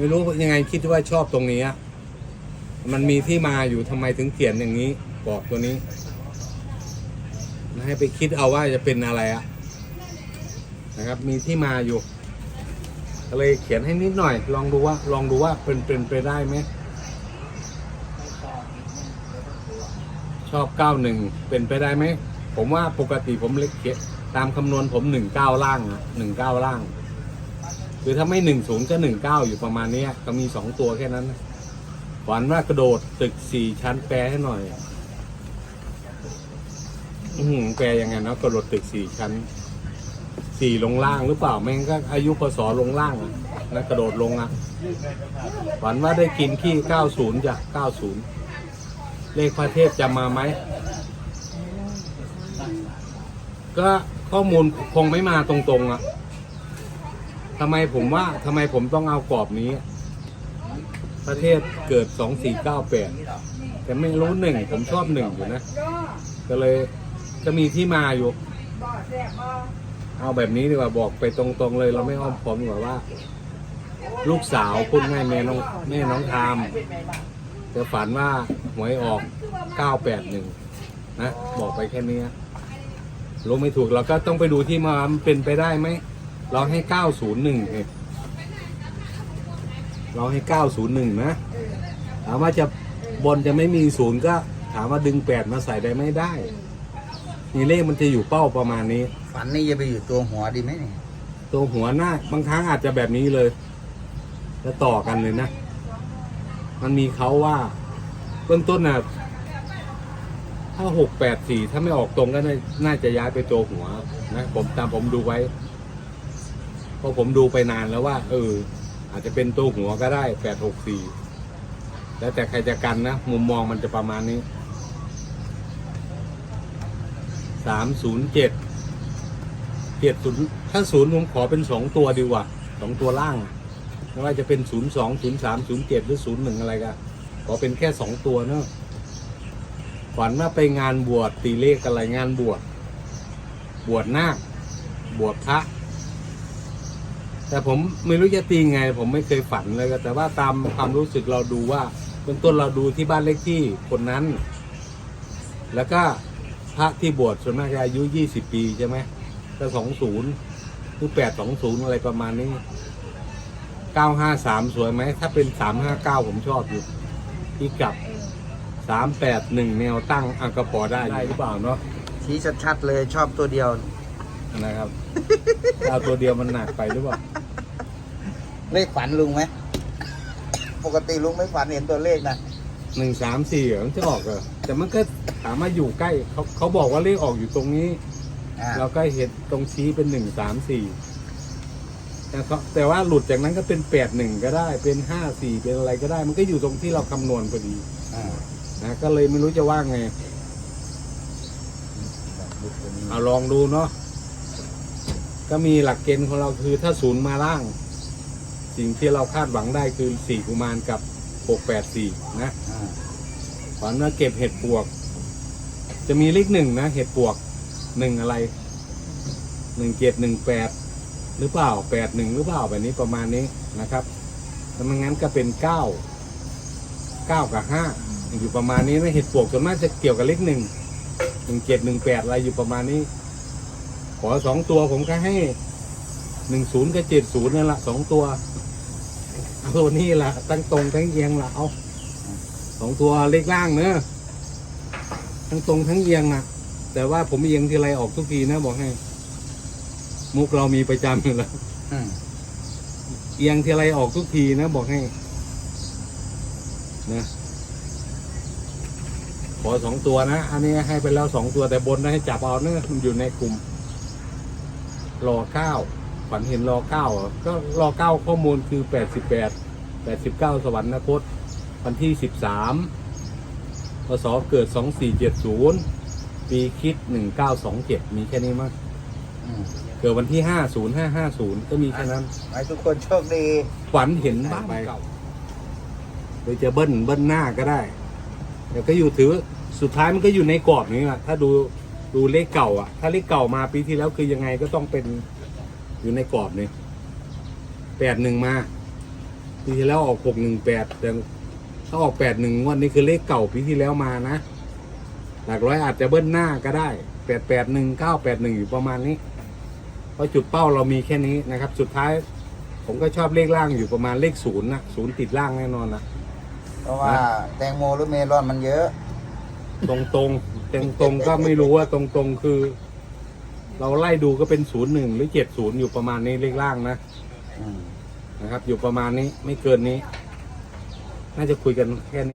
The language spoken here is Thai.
ไม่รู้ยังไงคิดว่าชอบตรงนี้อะมันมีที่มาอยู่ทำไมถึงเขียนอย่างนี้บอกตัวนี้ให้ไปคิดเอาว่าจะเป็นอะไรอะนะครับ มีที่มาอยู่ก็เลยเขียนให้นิดหน่อย ลองดูว่า ลองดูว่าเป็นเป็นไปได้ไหมชอบเก้าหนึ่งเป็นไปได้ไหมผมว่าปกติผมเล็กเขียนตามคำนวณผมหนึ่งเก้าล่างอะหนึ่งเก้าล่าง คือถ้าไม่หนึ่งศูนย์ก็หนึ่งเก้าอยู่ประมาณนี้ก็มีสองตัวแค่นั้นฝันว่ากระโดดตึกสี่ชั้นแปลให้หน่อยอืแปลยังไงเนาะกระโดดตึกสี่ชั้นสี่ลงล่างหรือเปล่าไม่งั้นก็อายุพศลงล่างนะกระโดดลงอะฝันว่าได้กินขี้เก้าศูนย์จ้ะเก้าศูนย์เลขพระเทพจะมาไหมก็ข้อมูลคงไม่มาตรงๆอะ ทำไมผมว่าทำไมผมต้องเอากรอบนี้ ประเทศเกิดสองสี่เก้าแปดแต่ไม่รู้หนึ่งผมชอบหนึ่งอยู่นะ ก็เลยจะมีที่มาอยู่ เอาแบบนี้ดีกว่าบอกไปตรงๆเลย เราไม่อ้อมค้อมดีกว่าว่า ลูกสาวพูดง่ายแม่น้องแม่น้องทามจะฝันว่าหวยออกเก้าแปดหนึ่งนะ บอกไปแค่นี้รู้ไม่ถูกเราก็ต้องไปดูที่มามันเป็นไปได้ไหม เราให้เก้าศูนย์หนึ่งเราให้เก้าศูนย์หนึ่งนะถามว่าจะบนจะไม่มีศูนย์ก็ถามว่าดึงแปดมาใส่ได้ไม่ได้ นี่เลขมันจะอยู่เป้าประมาณนี้ ฝันนี่จะไปอยู่ตัวหัวดีไหมเนี่ยตัวหัวหน้าบางครั้งอาจจะแบบนี้เลย แล้วต่อกันเลยนะ มันมีเขาว่าเบื้องต้นน่ะถ้าหกแปดสี่ถ้าไม่ออกตรงก็น่าน่าจะย้ายไปตัวหัวนะ ผมตามผมดูไว้ เพราะผมดูไปนานแล้วว่า เออ อาจจะเป็นตัวหัวก็ได้แปดหกสี่แล้วแต่ใครจะกันนะ มุมมองมันจะประมาณนี้สามศูนย์เจ็ดเกียรติศูนย์ถ้าศูนย์ผมขอเป็นสองตัวดีกว่าสองตัวล่างไม่ว่าจะเป็นศูนย์สองศูนย์สามศูนย์เจ็ดหรือศูนย์หนึ่งอะไรก็ขอเป็นแค่สองตัวเนอะฝันว่าไปงานบวชตีเลขอะไรงานบวชบวชนาคบวชพระ แต่ผมไม่รู้จะตีไง ผมไม่เคยฝันเลยก็แต่ว่าตามความรู้สึกเราดูว่าเบื้องต้นเราดูที่บ้านเลขที่คนนั้น แล้วก็พระที่บวชส่วนมากจะอายุยี่สิบปีใช่ไหมก็สองศูนย์หรือแปดสองศูนย์อะไรประมาณนี้เก้าห้าสามสวยไหม ถ้าเป็นสามห้าเก้าผมชอบอยู่ที่กลับสามแปดหนึ่งแนวตั้งอังกระพอได้ได้หรือเปล่าเนาะชี้ชัดๆเลยชอบตัวเดียวนะครับ เอาตัวเดียวมันหนักไปหรือเปล่า เลขฝันลุงไหม ปกติลุงไม่ฝันเห็นตัวเลขนะหนึ่งสามสี่มันจะออกเหรอแต่มันก็ถามมาอยู่ใกล้เขาเขาบอกว่าเลขออกอยู่ตรงนี้ อ่าเราก็เห็นตรงชี้เป็นหนึ่งสามสี่แต่เขาแต่ว่าหลุดจากนั้นก็เป็นแปดหนึ่งก็ได้เป็นห้าสี่เป็นอะไรก็ได้ มันก็อยู่ตรงที่เราคำนวณพอดีอ่านะก็เลยไม่รู้จะว่าไงเอาลองดูเนาะก็มีหลักเกณฑ์ของเราคือถ้าศูนย์มาล่าง สิ่งที่เราคาดหวังได้คือสี่กุมารกับหกแปดสี่นะอ่าฝันว่าเก็บเห็ดปวก จะมีเลขหนึ่งนะ เห็ดปวกหนึ่งอะไรหนึ่งเจ็ดหนึ่งแปดหรือเปล่าแปดหนึ่งหรือเปล่าแบบนี้ประมาณนี้นะครับถ้าไม่งั้นก็เป็นเก้าเก้ากับห้าอยู่ประมาณนี้นะเห็ดปวกส่วนมากจะเกี่ยวกับเลขหนึ่งหนึ่งเจ็ดหนึ่งแปดอะไรอยู่ประมาณนี้ ขอสองตัวผมก็ให้หนึ่งศูนย์กับเจ็ดศูนย์นั่นแหละสองตัว เอาตัวนี้ละตั้งตรงทั้งเอียงละเอาสองตัวเลขล่างเนอะทั้งตรงทั้งเอียงนะแต่ว่าผมเอียงทีไรออกทุกทีนะบอกให้ มุกเรามีประจำอยู่แล้วเอียงทีไรออกทุกทีนะบอกให้นะขอสองตัวนะ อันนี้ให้ไปแล้วสองตัวแต่บนนะให้จับเอาเนอะมันอยู่ในกลุ่มรอเก้าว ฝันเห็นรอเก้าเหรอก็รอเก้าข้อมูลคือแปดสิบแปดแปดสิบเก้าสวรรคตวันที่สิบสามพศเกิดสองสี่เจ็ดศูนย์ปีคิดหนึ่งเก้าสองเจ็ดมีแค่นี้มั้งอืมเกิดวันที่ห้าศูนย์ห้าห้าศูนย์ก็มีแค่นั้นไว้ทุกคนโชคดีฝันเห็นบ้านเก่าโดยจะเบิ้ลเบิ้ลหน้าก็ได้แต่ก็อยู่ถือสุดท้ายมันก็อยู่ในกรอบนี้แหละถ้าดูดูเลขเก่าอะ ถ้าเลขเก่ามาปีที่แล้วคือยังไงก็ต้องเป็น อยู่ในกรอบนี้แปดหนึ่งมาปีที่แล้วออกหกหนึ่งแปดแต่ถ้าออกแปดหนึ่งวันนี้คือเลขเก่าปีที่แล้วมานะ หลักร้อยอาจจะเบิ้ลหน้าก็ได้แปดแปดหนึ่งเก้าแปดหนึ่งอยู่ประมาณนี้ เพราะจุดเป้าเรามีแค่นี้นะครับ สุดท้ายผมก็ชอบเลขล่างอยู่ประมาณเลขศูนย์นะศูนย์ติดล่างแน่นอนนะเพราะว่าแตงโมหรือเมลอนมันเยอะ ตรงตรงตรงตรงๆก็ไม่รู้ว่าตรงตรงๆคือ เราไล่ดูก็เป็นศูนย์หนึ่งหรือเจ็ดศูนย์อยู่ประมาณนี้เลขล่างนะอืมนะครับ อยู่ประมาณนี้ไม่เกินนี้ น่าจะคุยกันแค่นี้